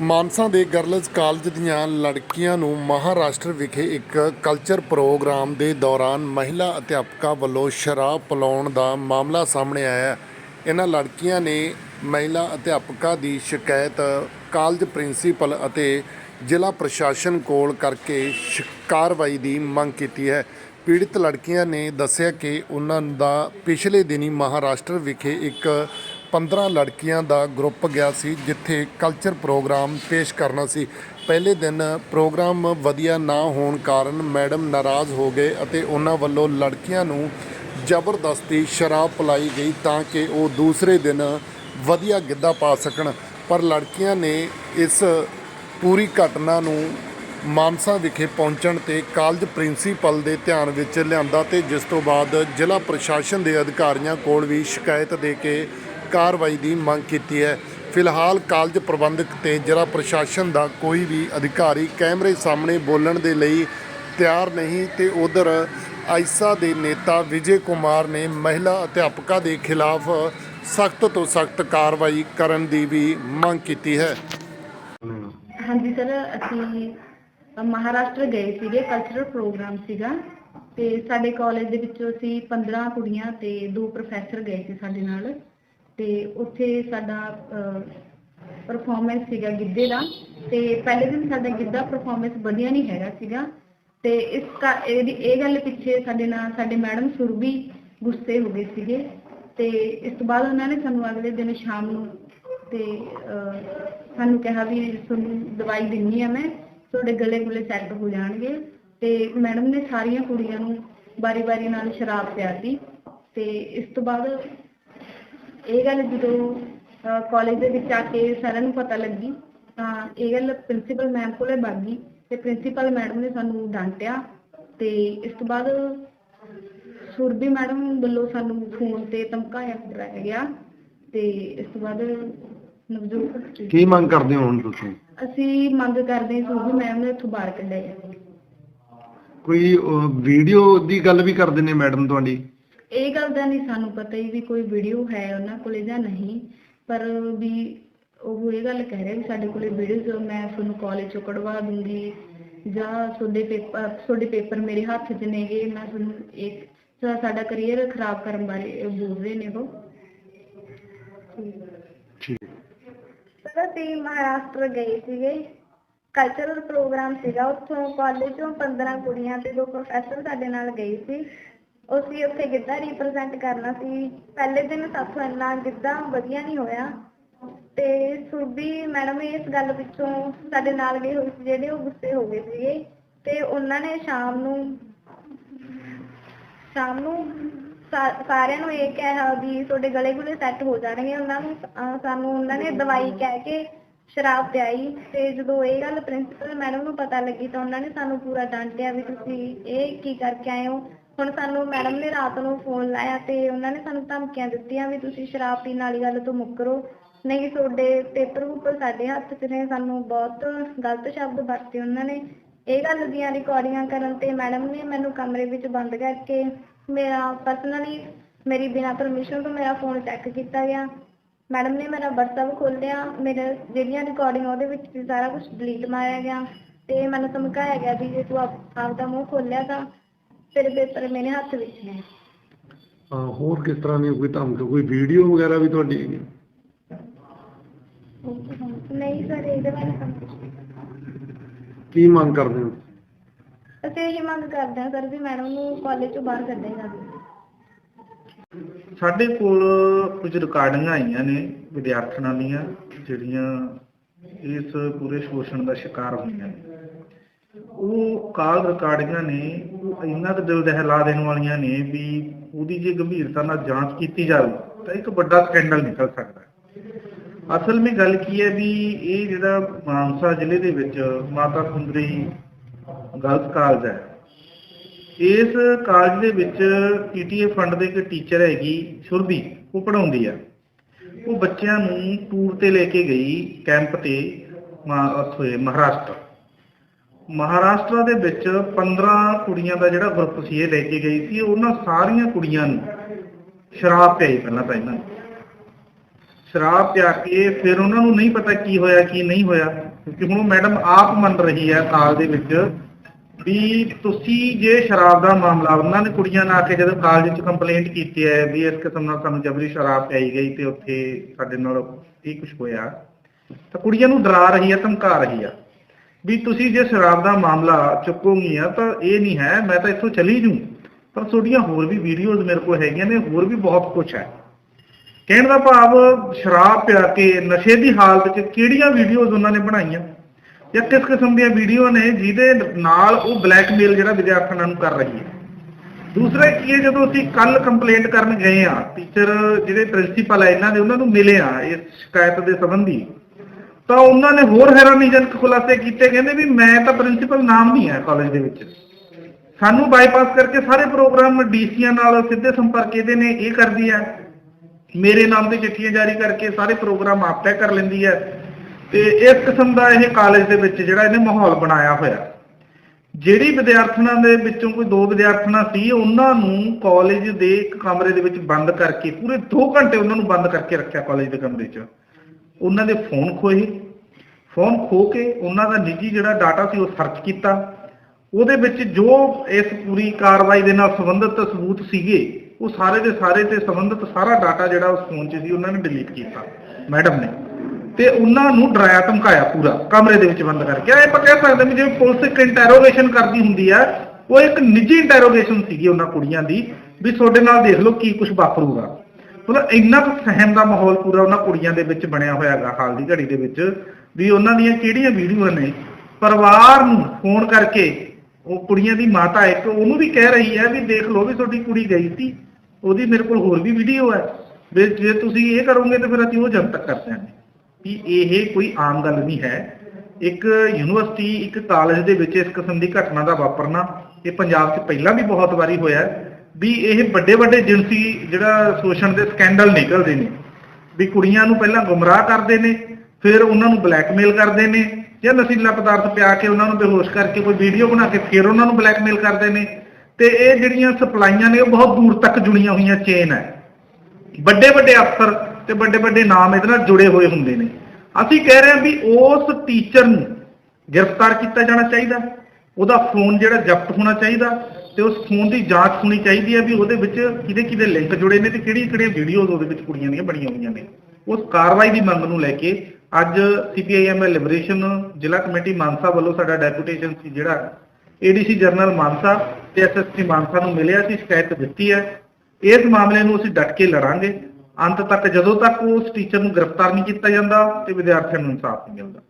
ਮਾਨਸਾ ਦੇ girls college ਦੀਆਂ ਲੜਕੀਆਂ ਨੂੰ ਮਹਾਰਾਸ਼ਟਰ ਵਿਖੇ ਇੱਕ ਕਲਚਰ ਪ੍ਰੋਗਰਾਮ ਦੇ ਦੌਰਾਨ ਮਹਿਲਾ ਅਧਿਆਪਕਾਂ ਵੱਲੋਂ ਸ਼ਰਾਬ ਪਿਲਾਉਣ ਦਾ ਮਾਮਲਾ ਸਾਹਮਣੇ ਆਇਆ। ਇਹਨਾਂ ਲੜਕੀਆਂ ਨੇ ਮਹਿਲਾ ਅਧਿਆਪਕਾਂ ਦੀ ਸ਼ਿਕਾਇਤ ਕਾਲਜ ਪ੍ਰਿੰਸੀਪਲ ਅਤੇ ਜ਼ਿਲ੍ਹਾ ਪ੍ਰਸ਼ਾਸਨ ਕੋਲ ਕਰਕੇ ਸ਼- ਕਾਰਵਾਈ ਦੀ ਮੰਗ ਕੀਤੀ ਹੈ। ਪੀੜਿਤ ਲੜਕੀਆਂ ਨੇ ਦੱਸਿਆ ਕਿ ਉਹਨਾਂ ਦਾ ਪਿਛਲੇ ਦਿਨੀ ਮਹਾਰਾਸ਼ਟਰ ਵਿਖੇ ਇੱਕ 15 ਲੜਕੀਆਂ ਦਾ ਗਰੁੱਪ ਗਿਆ ਸੀ, ਜਿੱਥੇ ਕਲਚਰ ਪ੍ਰੋਗਰਾਮ ਪੇਸ਼ ਕਰਨਾ ਸੀ। ਪਹਿਲੇ ਦਿਨ ਪ੍ਰੋਗਰਾਮ ਵਧੀਆ ਨਾ ਹੋਣ ਕਾਰਨ ਮੈਡਮ ਨਾਰਾਜ਼ ਹੋ ਗਏ ਅਤੇ ਉਹਨਾਂ ਵੱਲੋਂ ਲੜਕੀਆਂ ਨੂੰ ਜ਼ਬਰਦਸਤੀ ਸ਼ਰਾਬ ਪਿਲਾਈ ਗਈ ਤਾਂ ਕਿ ਉਹ ਦੂਸਰੇ ਦਿਨ ਵਧੀਆ ਗਿੱਧਾ ਪਾ ਸਕਣ। ਪਰ ਲੜਕੀਆਂ ਨੇ ਇਸ ਪੂਰੀ ਘਟਨਾ ਨੂੰ ਮਾਨਸਾ ਵਿਖੇ ਪਹੁੰਚਣ ਤੇ ਕਾਲਜ ਪ੍ਰਿੰਸੀਪਲ ਦੇ ਧਿਆਨ ਵਿੱਚ ਲਿਆਂਦਾ ਤੇ ਜਿਸ ਤੋਂ ਬਾਅਦ ਜ਼ਿਲ੍ਹਾ ਪ੍ਰਸ਼ਾਸਨ ਦੇ ਅਧਿਕਾਰੀਆਂ ਕੋਲ ਵੀ ਸ਼ਿਕਾਇਤ ਦੇ ਕੇ ਕਾਰਵਾਈ ਦੀ ਮੰਗ ਕੀਤੀ ਹੈ। ਫਿਲਹਾਲ ਕਾਲਜ ਪ੍ਰਬੰਧਕ ਤੇ ਜ਼ਿਲ੍ਹਾ ਪ੍ਰਸ਼ਾਸਨ ਦਾ ਕੋਈ ਵੀ ਅਧਿਕਾਰੀ ਕੈਮਰੇ ਸਾਹਮਣੇ ਬੋਲਣ ਦੇ ਲਈ ਤਿਆਰ ਨਹੀਂ ਤੇ ਉਧਰ ਆਇਸਾ ਦੇ ਨੇਤਾ ਵਿਜੇ ਕੁਮਾਰ ਨੇ ਮਹਿਲਾ ਅਧਿਆਪਕਾਂ ਦੇ ਖਿਲਾਫ ਸਖਤ ਤੋਂ ਸਖਤ ਕਾਰਵਾਈ ਕਰਨ ਦੀ ਵੀ ਮੰਗ ਕੀਤੀ ਹੈ। ਹਾਂਜੀ ਸਰ, ਅਸੀਂ ਮਹਾਰਾਸ਼ਟਰ ਗਏ ਸੀਗੇ ਕਲਚਰਲ ਪ੍ਰੋਗਰਾਮ ਸੀਗਾ ਤੇ ਸਾਡੇ ਕਾਲਜ ਦੇ ਵਿੱਚੋਂ ਅਸੀਂ 15 ਕੁੜੀਆਂ ਤੇ ਦੋ ਪ੍ਰੋਫੈਸਰ ਗਏ ਸੀ ਸਾਡੇ ਨਾਲ। ਤੇ ਉੱਥੇ ਸਾਡਾ ਪਰਫਾਰਮੈਂਸ ਸੀਗਾ ਗਿੱਧੇ ਦਾ। ਤੇ ਪਹਿਲੇ ਦਿਨ ਸਾਡਾ ਗਿੱਧਾ ਪਰਫਾਰਮੈਂਸ ਵਧੀਆ ਨਹੀਂ ਹੈਗਾ ਸੀਗਾ। ਤੇ ਇਸ ਇਹਦੀ ਇਹ ਗੱਲ ਪਿੱਛੇ ਸਾਡੇ ਨਾਲ ਸਾਡੇ ਮੈਡਮ ਸੁਰਭੀ ਗੁੱਸੇ ਹੋ ਗਏ ਸੀਗੇ। ਤੇ ਇਸ ਤੋਂ ਬਾਅਦ ਉਹਨਾਂ ਨੇ ਸਾਨੂੰ ਅਗਲੇ ਦਿਨ ਸ਼ਾਮ ਨੂੰ ਤੇ ਅਹ, ਸਾਨੂੰ ਕਿਹਾ ਵੀ ਤੁਹਾਨੂੰ ਦਵਾਈ ਦਿੰਨੀ ਆ ਮੈਂ ਤੁਹਾਡੇ ਗਲੇ ਗੁਲੇ ਸੈੱਟ ਹੋ ਜਾਣਗੇ। ਤੇ ਮੈਡਮ ਨੇ ਸਾਰੀਆਂ ਕੁੜੀਆਂ ਨੂੰ ਬਾਰੀ-ਬਾਰੀ ਨਾਲ ਸ਼ਰਾਬ ਪਿਆਤੀ। ਤੇ ਇਸ ਤੋਂ ਬਾਅਦ ਇਹ ਗੱਲ ਜਦੋਂ ਕਾਲਜ ਦੇ ਵਿੱਚ ਆ ਕੇ ਸਾਰਿਆਂ ਨੂੰ ਪਤਾ ਲੱਗੀ ਤਾਂ ਇਹ ਗੱਲ ਪ੍ਰਿੰਸੀਪਲ ਮੈਮ ਕੋਲੇ ਗਈ ਤੇ ਪ੍ਰਿੰਸੀਪਲ ਮੈਡਮ ਨੇ ਸਾਨੂੰ ਡਾਂਟਿਆ ਤੇ ਇਸ ਤੋਂ ਬਾਅਦ ਸੁਰਭੀ ਮੈਡਮ ਵੱਲੋਂ ਸਾਨੂੰ ਫੋਨ ਤੇ ਧਮਕਾਇਆ ਕਰਾਇਆ ਗਿਆ ਤੇ ਇਸ ਤੋਂ ਬਾਅਦ ਨਵਜੋਤ ਕੀ ਮੰਗ ਕਰਦੇ ਹੋ ਹੁਣ ਤੁਸੀਂ? ਅਸੀਂ ਮੰਗ ਕਰਦੇ ਹਾਂ ਸੁਰਭੀ ਮੈਡਮ ਨੂੰ ਇੱਥੋਂ ਬਾਹਰ ਕੱਢਿਆ ਜਾਵੇ। ਕੋਈ ਵੀਡੀਓ ਦੀ ਗੱਲ ਵੀ ਕਰਦੇ ਨੇ ਮੈਡਮ ਤੁਹਾਡੀ? ਇਹ ਗੱਲ ਦਾ ਨਹੀਂ ਸਾਨੂੰ ਪਤਾ ਹੀ ਵੀ ਕੋਈ ਵੀਡੀਓ ਹੈ ਉਹਨਾਂ ਕੋਲੇ ਜਾਂ ਨਹੀਂ ਪਰ ਵੀ ਉਹ ਇਹ ਗੱਲ ਕਹਿ ਰਹੇ ਵੀ ਸਾਡੇ ਕੋਲੇ ਵੀਡੀਓ ਮੈਂ ਤੁਹਾਨੂੰ ਕਾਲਜ ਚੋਂ ਕਢਵਾ ਦੂੰਗੀ ਜਾਂ ਤੁਹਾਡੇ ਪੇਪਰ ਤੁਹਾਡੇ ਪੇਪਰ ਮੇਰੇ ਹੱਥ 'ਚ ਨੇਗੇ ਮੈਂ ਤੁਹਾਨੂੰ ਇੱਕ ਸਾ- ਸਾਡਾ ਕਰੀਅਰ ਖਰਾਬ ਕਰਨ ਬਾਰੇ ਬੋਲ ਰਹੇ ਨੇ ਉਹ। ਠੀਕ। ਸਰ ਅਸੀਂ ਮਹਾਰਾਸ਼ਟਰ ਗਏ ਸੀਗੇ। ਕਲਚਰਲ ਪ੍ਰੋਗਰਾਮ ਸੀਗਾ ਉੱਥੋਂ ਕਾਲਜ ਤੋਂ 15 ਕੁੜੀਆਂ ਤੇ ਦੋ ਪ੍ਰੋਫੈਸਰ ਸਾਡੇ ਨਾਲ ਗਏ ਸੀ। ਅਸੀਂ ਉੱਥੇ ਗਿੱਧਾ ਰਿਪਰੈਜ਼ੈਂਟ ਕਰਨਾ ਸੀ। ਪਹਿਲੇ ਦਿਨ ਸਾਥੋਂ ਇੰਨਾ ਗਿੱਧਾ ਵਧੀਆ ਨਹੀਂ ਹੋਇਆ। ਤੇ ਸੁਰਭੀ ਮੈਡਮ ਇਸ ਗੱਲ ਪਿੱਛੋਂ ਸਾਡੇ ਨਾਲ ਗਏ ਹੋਏ ਸੀ, ਜਿਹੜੇ ਉਹ ਗੁੱਸੇ ਹੋ ਗਏ ਸੀਗੇ। ਤੇ ਉਹਨਾਂ ਨੇ ਸ਼ਾਮ ਨੂੰ ਸ਼ਾਮ ਨੂੰ ਸਾਰਿਆਂ ਨੂੰ ਇਹ ਕਿਹਾ ਵੀ ਤੁਹਾਡੇ ਗਲੇ ਗੁਲੇ ਸੈੱਟ ਹੋ ਜਾਣਗੇ। ਉਹਨਾਂ ਨੂੰ ਸਾਨੂੰ ਉਹਨਾਂ ਨੇ ਦਵਾਈ ਕਹਿ ਕੇ ਸ਼ਰਾਬ ਪਿਆਈ। ਤੇ ਜਦੋਂ ਇਹ ਗੱਲ ਪ੍ਰਿੰਸੀਪਲ ਮੈਡਮ ਨੂੰ ਪਤਾ ਲੱਗੀ ਤਾਂ ਉਹਨਾਂ ਨੇ ਸਾਨੂੰ ਪੂਰਾ ਡਾਂਟਿਆ ਵੀ ਤੁਸੀਂ ਇਹ ਕੀ ਕਰਕੇ ਆਏ ਹੋ? ਹੁਣ ਸਾਨੂੰ ਮੈਡਮ ਨੇ ਰਾਤ ਨੂੰ ਫੋਨ ਲਾਇਆ ਤੇ ਉਹਨਾਂ ਨੇ ਸਾਨੂੰ ਧਮਕੀਆਂ ਦਿੱਤੀਆਂ ਵੀ ਤੁਸੀਂ ਸ਼ਰਾਬ ਪੀਣ ਵਾਲੀ ਗੱਲ ਤੋਂ ਮੁੱਕਰੋ। ਨਹੀਂ, ਤੁਹਾਡੇ ਪੇਪਰ ਉੱਪਰ ਸਾਡੇ ਹੱਥ 'ਚ ਨੇ, ਸਾਨੂੰ ਬਹੁਤ ਗਲਤ ਸ਼ਬਦ ਵਰਤੇ ਉਹਨਾਂ ਨੇ। ਇਹ ਗੱਲ ਦੀਆਂ ਰਿਕਾਰਡਿੰਗਾਂ ਕਰਨ ਤੇ ਮੈਡਮ ਨੇ ਮੈਨੂੰ ਕਮਰੇ ਵਿੱਚ ਬੰਦ ਕਰਕੇ ਮੇਰਾ ਪਰਸਨਲੀ ਮੇਰੀ ਬਿਨਾਂ ਪਰਮਿਸ਼ਨ ਤੋਂ ਮੇਰਾ ਫੋਨ ਚੈੱਕ ਕੀਤਾ ਗਿਆ। ਮੈਡਮ ਨੇ ਮੇਰਾ WhatsApp ਖੋਲ੍ਹਿਆ, ਮੇਰੇ ਜਿਹੜੀਆਂ ਰਿਕਾਰਡਿੰਗ ਉਹਦੇ ਵਿੱਚ ਸੀ ਸਾਰਾ ਕੁਝ ਡਿਲੀਟ ਮਾਰਿਆ ਗਿਆ ਤੇ ਮੈਨੂੰ ਧਮਕਾਇਆ ਗਿਆ ਵੀ ਜੇ ਤੂੰ ਆਪ- ਆਪਦਾ ਮੂੰਹ ਖੋਲ੍ਹਿਆ ਤਾਂ ਤੇਰੇ ਪੇਪਰ ਮੇਰੇ ਹੱਥ ਵਿੱਚ ਨੇ। ਹਾਂ ਹੋਰ ਕਿਸ ਤਰ੍ਹਾਂ ਦੀ ਕੋਈ ਧਮਕ ਕੋਈ ਵੀਡੀਓ ਵਗੈਰਾ ਵੀ ਤੁਹਾਡੀ ਹੈਗੀ? ਨਹੀਂ ਸਰ ਇਹਦੇ ਬਾਰੇ ਸਮਝ ਕੀ ਮੰਗ ਕਰਦੇ ਹੋ? ਅਸੀਂ ਇਹੀ ਮੰਗ ਕਰਦੇ ਹਾਂ ਸਰ ਵੀ ਮੈਡਮ ਨੂੰ ਕਾਲਜ ਤੋਂ ਬਾਹਰ ਕੱਢਿਆ ਜਾਵੇ। ਸਾਡੇ ਕੋਲ ਕੁਝ ਰਿਕਾਰਡਿੰਗਾਂ ਆਈਆਂ ਨੇ ਵਿਦਿਆਰਥਣਾਂ ਦੀਆਂ ਜਿਹੜੀਆਂ ਇਸ ਪੂਰੇ ਸ਼ੋਸ਼ਣ ਦਾ ਸ਼ਿਕਾਰ ਹੋਈਆਂ ਨੇ। ਉਹ ਕਾਲ ਰਿਕਾਰਡਿੰਗਾਂ ਨੇ ਇੰਨਾ ਕੁ ਦਿਲ ਦਹਿਲਾ ਦੇਣ ਵਾਲੀਆਂ ਨੇ ਵੀ ਉਹਦੀ ਜੇ ਗੰਭੀਰਤਾ ਨਾਲ ਜਾਂਚ ਕੀਤੀ ਜਾਵੇ, ਤਾਂ ਇੱਕ ਵੱਡਾ ਸਕੈਂਡਲ ਨਿਕਲ ਸਕਦਾ ਹੈ। ਅਸਲ ਵਿੱਚ ਗੱਲ ਕੀ ਹੈ ਵੀ ਇਹ ਜਿਹੜਾ ਮਾਨਸਾ ਜ਼ਿਲ੍ਹੇ ਦੇ ਵਿੱਚ ਮਾਤਾ ਸੁੰਦਰੀ ਗਰਲਸ ਕਾਲਜ ਹੈ। ਇਸ ਕਾਲਜ ਦੇ ਵਿੱਚ ਪੀਟੀਏ ਫੰਡ ਦੇ ਇੱਕ ਟੀਚਰ ਹੈਗੀ ਸੁਰਬੀ, ਉਹ ਪੜਾਉਂਦੀ ਆ। ਉਹ ਬੱਚਿਆਂ ਨੂੰ ਟੂਰ ਤੇ ਲੈ ਕੇ ਗਈ, ਕੈਂਪ ਤੇ ਉੱਥੇ ਮਹਾਰਾਸ਼ਟਰ। ਮਹਾਰਾਸ਼ਟਰ ਦੇ ਵਿੱਚ 15 ਕੁੜੀਆਂ ਦਾ ਜਿਹੜਾ ਗਰੁੱਪ ਸੀ, ਇਹ ਲੈ ਕੇ ਗਈ ਸੀ। ਉਹਨਾਂ ਸਾਰੀਆਂ ਕੁੜੀਆਂ ਨੂੰ ਸ਼ਰਾਬ ਪਿਆਈ ਪਹਿਲਾਂ ਤਾਂ ਇਹਨਾਂ ਨੂੰ। ਸ਼ਰਾਬ ਪਿਆ ਕੇ ਫਿਰ ਉਹਨਾਂ ਨੂੰ ਨਹੀਂ ਪਤਾ ਕੀ ਹੋਇਆ, ਕੀ ਨਹੀਂ ਹੋਇਆ। ਕਿਉਂਕਿ ਹੁਣ ਮੈਡਮ ਆਪ ਮੰਨ ਰਹੀ ਹੈ ਕਾਲ ਦੇ ਵਿੱਚ ਵੀ ਤੁਸੀਂ ਜੇ ਸ਼ਰਾਬ ਦਾ ਮਾਮਲਾ ਉਹਨਾਂ ਨੇ ਕੁੜੀਆਂ ਨਾਲ ਆ ਕੇ ਜਦੋਂ ਕਾਲਜ ਵਿੱਚ ਕੰਪਲੇਂਟ ਕੀਤੀ ਹੈ ਵੀ ਇਸ ਕਿਸਮ ਨਾਲ ਸਾਨੂੰ ਜਬਰੀ ਸ਼ਰਾਬ ਪਿਆਈ ਗਈ ਤੇ ਉੱਥੇ ਸਾਡੇ ਨਾਲ ਇਹ ਕੁਝ ਹੋਇਆ, ਤਾਂ ਕੁੜੀਆਂ ਨੂੰ ਡਰਾ ਰਹੀ ਹੈ, ਧਮਕਾ ਰਹੀ ਆ। ਵੀ ਤੁਸੀਂ ਜੇ ਸ਼ਰਾਬ ਦਾ ਮਾਮਲਾ ਚੁੱਕੋਗੀਆਂ ਤਾਂ ਇਹ ਨਹੀਂ ਹੈ, ਮੈਂ ਤਾਂ ਇੱਥੋਂ ਚਲੀ ਜੂ ਪਰ ਤੁਹਾਡੀਆਂ ਹੋਰ ਵੀ ਵੀਡੀਓਜ਼ ਮੇਰੇ ਕੋਲ ਹੈਗੀਆਂ ਨੇ, ਹੋਰ ਵੀ ਬਹੁਤ ਕੁਝ ਹੈ। ਕਹਿਣ ਦਾ ਭਾਵ, ਸ਼ਰਾਬ ਪਿਆ ਕੇ ਨਸ਼ੇ ਦੀ ਹਾਲਤ 'ਚ ਕਿਹੜੀਆਂ ਵੀਡੀਓਜ਼ ਉਹਨਾਂ ਨੇ ਬਣਾਈਆਂ? ਜਾਂ ਕਿਸ ਕਿਸਮ ਦੀਆਂ ਵੀਡੀਓ ਨੇ ਜਿਹਦੇ ਨਾਲ ਉਹ ਬਲੈਕਮੇਲ ਜਿਹੜਾ ਵਿਦਿਆਰਥੀਆਂ ਨੂੰ ਕਰ ਰਹੀ ਹੈ? ਦੂਸਰਾ ਕੀ ਹੈ ਜਦੋਂ ਅਸੀਂ ਕੱਲ ਕੰਪਲੇਂਟ ਕਰਨ ਗਏ ਆ ਟੀਚਰ ਜਿਹੜੇ ਪ੍ਰਿੰਸੀਪਲ ਹੈ ਇਹਨਾਂ ਦੇ ਉਹਨਾਂ ਨੂੰ ਮਿਲੇ ਆ ਇਸ ਸ਼ਿਕਾਇਤ ਦੇ ਸੰਬੰਧੀ। ਤਾਂ ਉਹਨਾਂ ਨੇ ਹੋਰ ਹੈਰਾਨੀਜਨਕ ਖੁਲਾਸੇ ਕੀਤੇ, ਕਹਿੰਦੇ ਵੀ ਮੈਂ ਤਾਂ ਪ੍ਰਿੰਸੀਪਲ ਨਾਮ ਨਹੀਂ ਹੈ ਕਾਲਜ ਦੇ ਵਿੱਚ। ਸਾਨੂੰ ਬਾਈਪਾਸ ਕਰਕੇ ਸਾਰੇ ਪ੍ਰੋਗਰਾਮ ਡੀਸੀਆਂ ਨਾਲ ਸਿੱਧੇ ਸੰਪਰਕ ਇਹਦੇ ਨੇ, ਇਹ ਕਰਦੀ ਹੈ। ਮੇਰੇ ਨਾਮ ਤੇ ਚਿੱਠੀਆਂ ਜਾਰੀ ਕਰਕੇ ਸਾਰੇ ਪ੍ਰੋਗਰਾਮ ਆਪ ਤੈਅ ਕਰ ਲੈਂਦੀ ਹੈ। ਤੇ ਇਸ ਕਿਸਮ ਦਾ ਇਹ ਕਾਲਜ ਦੇ ਵਿੱਚ ਜਿਹੜਾ ਇਹਨੇ ਮਾਹੌਲ ਬਣਾਇਆ ਹੋਇਆ। ਜਿਹੜੀ ਵਿਦਿਆਰਥਣਾਂ ਦੇ ਵਿੱਚੋਂ ਕੋਈ ਦੋ ਵਿਦਿਆਰਥਣਾਂ ਸੀ, ਉਹਨਾਂ ਨੂੰ ਕਾਲਜ ਦੇ ਇੱਕ ਕਮਰੇ ਦੇ ਵਿੱਚ ਬੰਦ ਕਰਕੇ, ਪੂਰੇ 2 ਘੰਟੇ ਉਹਨਾਂ ਨੂੰ ਬੰਦ ਕਰਕੇ ਰੱਖਿਆ ਕਾਲਜ ਦੇ ਕਮਰੇ 'ਚ। ਉਹਨਾਂ ਦੇ ਫੋਨ ਖੋਏ ਫੋਨ ਖੋ ਕੇ ਉਹਨਾਂ ਦਾ ਨਿੱਜੀ ਜਿਹੜਾ ਡਾਟਾ ਸੀ ਉਹ ਸਰਚ ਕੀਤਾ। ਉਹਦੇ ਵਿੱਚ ਜੋ ਇਸ ਪੂਰੀ ਕਾਰਵਾਈ ਦੇ ਨਾਲ ਸੰਬੰਧਿਤ ਸਬੂਤ ਸੀਗੇ, ਉਹ ਸਾਰੇ ਦੇ ਸਾਰੇ ਤੇ ਸੰਬੰਧਿਤ ਸਾਰਾ ਡਾਟਾ ਜਿਹੜਾ ਉਸ ਫੋਨ 'ਚ ਸੀ, ਉਹਨਾਂ ਨੇ ਡਿਲੀਟ ਕੀਤਾ ਮੈਡਮ ਨੇ। ਤੇ ਉਹਨਾਂ ਨੂੰ ਡਰਾਇਆ, ਧਮਕਾਇਆ ਪੂਰਾ, ਕਮਰੇ ਦੇ ਵਿੱਚ ਬੰਦ ਕਰਕੇ। ਇਹ ਆਪਾਂ ਕਹਿ ਸਕਦੇ ਵੀ ਜਿਵੇਂ ਪੁਲਿਸ ਇੱਕ ਇੰਟਰੋਗੇਸ਼ਨ ਕਰਦੀ ਹੁੰਦੀ ਆ, ਉਹ ਇੱਕ ਨਿੱਜੀ ਇੰਟਰੋਗੇਸ਼ਨ ਸੀਗੀ ਉਹਨਾਂ ਕੁੜੀਆਂ ਦੀ, ਵੀ ਤੁਹਾਡੇ ਨਾਲ ਦੇਖ ਲਓ ਕੀ ਕੁਝ ਵਾਪਰੂਗਾ। ਮਤਲਬ ਇੰਨਾ ਕੁ ਸਹਿਮ ਦਾ ਮਾਹੌਲ ਪੂਰਾ ਉਹਨਾਂ ਕੁੜੀਆਂ ਦੇ ਵਿੱਚ ਬਣਿਆ ਹੋਇਆ ਹਾਲ ਦੀ ਘੜੀ ਦੇ ਵਿੱਚ, ਵੀ ਉਹਨਾਂ ਦੀਆਂ ਕਿਹੜੀਆਂ ਵੀਡੀਓ ਨੇ, ਪਰਿਵਾਰ ਨੂੰ ਫੋਨ ਕਰਕੇ ਉਹ ਕੁੜੀਆਂ ਦੀ ਮਾਤਾ ਇੱਕ, ਉਹਨੂੰ ਵੀ ਕਹਿ ਰਹੀ ਹੈ ਵੀ ਦੇਖ ਲਓ ਵੀ ਤੁਹਾਡੀ ਕੁੜੀ ਗਈ ਸੀ, ਉਹਦੀ ਮੇਰੇ ਕੋਲ ਹੋਰ ਵੀ ਵੀਡੀਓ ਹੈ, ਵੀ ਜੇ ਤੁਸੀਂ ਇਹ ਕਰੋਗੇ ਤਾਂ ਫਿਰ ਅਸੀਂ ਉਹ ਜਨਤਕ ਕਰ ਦਿਆਂਗੇ। ਵੀ ਇਹ ਕੋਈ ਆਮ ਗੱਲ ਨਹੀਂ ਹੈ। ਇੱਕ ਯੂਨੀਵਰਸਿਟੀ, ਇੱਕ ਕਾਲਜ ਦੇ ਵਿੱਚ ਇਸ ਕਿਸਮ ਦੀ ਘਟਨਾ ਦਾ ਵਾਪਰਨਾ, ਇਹ ਪੰਜਾਬ 'ਚ ਪਹਿਲਾਂ ਵੀ ਬਹੁਤ ਵਾਰੀ ਹੋਇਆ ਹੈ। ਵੀ ਇਹ ਵੱਡੇ ਵੱਡੇ ਜਿਨਸੀ ਜਿਹੜਾ ਸ਼ੋਸ਼ਣ ਦੇ ਸਕੈਂਡਲ ਨਿਕਲਦੇ ਨੇ, ਵੀ ਕੁੜੀਆਂ ਨੂੰ ਪਹਿਲਾਂ ਗੁੰਮਰਾਹ ਕਰਦੇ ਨੇ, ਫਿਰ ਉਹਨਾਂ ਨੂੰ ਬਲੈਕਮੇਲ ਕਰਦੇ ਨੇ, ਜਾਂ ਨਸ਼ੀਲਾ ਪਦਾਰਥ ਪਿਆ ਕੇ ਉਹਨਾਂ ਨੂੰ ਬੇਹੋਸ਼ ਕਰਕੇ ਕੋਈ ਵੀਡੀਓ ਬਣਾ ਕੇ ਫਿਰ ਉਹਨਾਂ ਨੂੰ ਬਲੈਕਮੇਲ ਕਰਦੇ ਨੇ। ਤੇ ਇਹ ਜਿਹੜੀਆਂ ਸਪਲਾਈਆਂ ਨੇ, ਉਹ ਬਹੁਤ ਦੂਰ ਤੱਕ ਜੁੜੀਆਂ ਹੋਈਆਂ ਚੇਨ ਹੈ। ਵੱਡੇ ਵੱਡੇ ਅਫਸਰ ਤੇ ਵੱਡੇ ਵੱਡੇ ਨਾਮ ਇਹਦੇ ਨਾਲ ਜੁੜੇ ਹੋਏ ਹੁੰਦੇ ਨੇ। ਅਸੀਂ ਕਹਿ ਰਹੇ ਹਾਂ ਵੀ ਉਸ ਟੀਚਰ ਨੂੰ ਗ੍ਰਿਫਤਾਰ ਕੀਤਾ ਜਾਣਾ ਚਾਹੀਦਾ, ਉਹਦਾ ਫੋਨ ਜਿਹੜਾ ਜ਼ਬਤ ਹੋਣਾ ਚਾਹੀਦਾ ਤੇ ਉਸ ਫੋਨ ਦੀ ਜਾਂਚ ਹੋਣੀ ਚਾਹੀਦੀ ਹੈ ਵੀ ਉਹਦੇ ਵਿੱਚ ਕਿਹਦੇ ਕਿਹਦੇ ਲਿੰਕ ਜੁੜੇ ਨੇ ਤੇ ਕਿਹੜੀਆਂ ਕਿਹੜੀਆਂ ਵੀਡੀਓਜ਼ ਉਹਦੇ ਵਿੱਚ ਕੁੜੀਆਂ ਦੀਆਂ ਬਣੀਆਂ ਹੋਈਆਂ ਨੇ। ਉਸ ਕਾਰਵਾਈ ਦੀ ਮੰਗ ਨੂੰ ਲੈ ਕੇ ਅੱਜ ਸੀਪੀਆਈਐਮ ਲਿਬਰੇਸ਼ਨ ਜ਼ਿਲ੍ਹਾ ਕਮੇਟੀ ਮਾਨਸਾ ਵੱਲੋਂ ਸਾਡਾ ਡੈਪੂਟੇਸ਼ਨ ਸੀ ਜਿਹੜਾ ਏਡੀਸੀ ਜਨਰਲ ਮਾਨਸਾ ਤੇ ਐਸਐਸਪੀ ਮਾਨਸਾ ਨੂੰ ਮਿਲਿਆ ਸੀ, ਸ਼ਿਕਾਇਤ ਦਿੱਤੀ ਹੈ। ਇਸ ਮਾਮਲੇ ਨੂੰ ਅਸੀਂ ਡਟ ਕੇ ਲੜਾਂਗੇ। ਅੰਤ ਤੱਕ ਜਦੋਂ ਤੱਕ ਉਸ ਟੀਚਰ ਨੂੰ ਗ੍ਰਿਫਤਾਰ ਨਹੀਂ ਕੀਤਾ ਜਾਂਦਾ ਤੇ ਵਿਦਿਆਰਥੀਆਂ ਨੂੰ ਇਨਸਾਫ ਨਹੀਂ ਮਿਲਦਾ।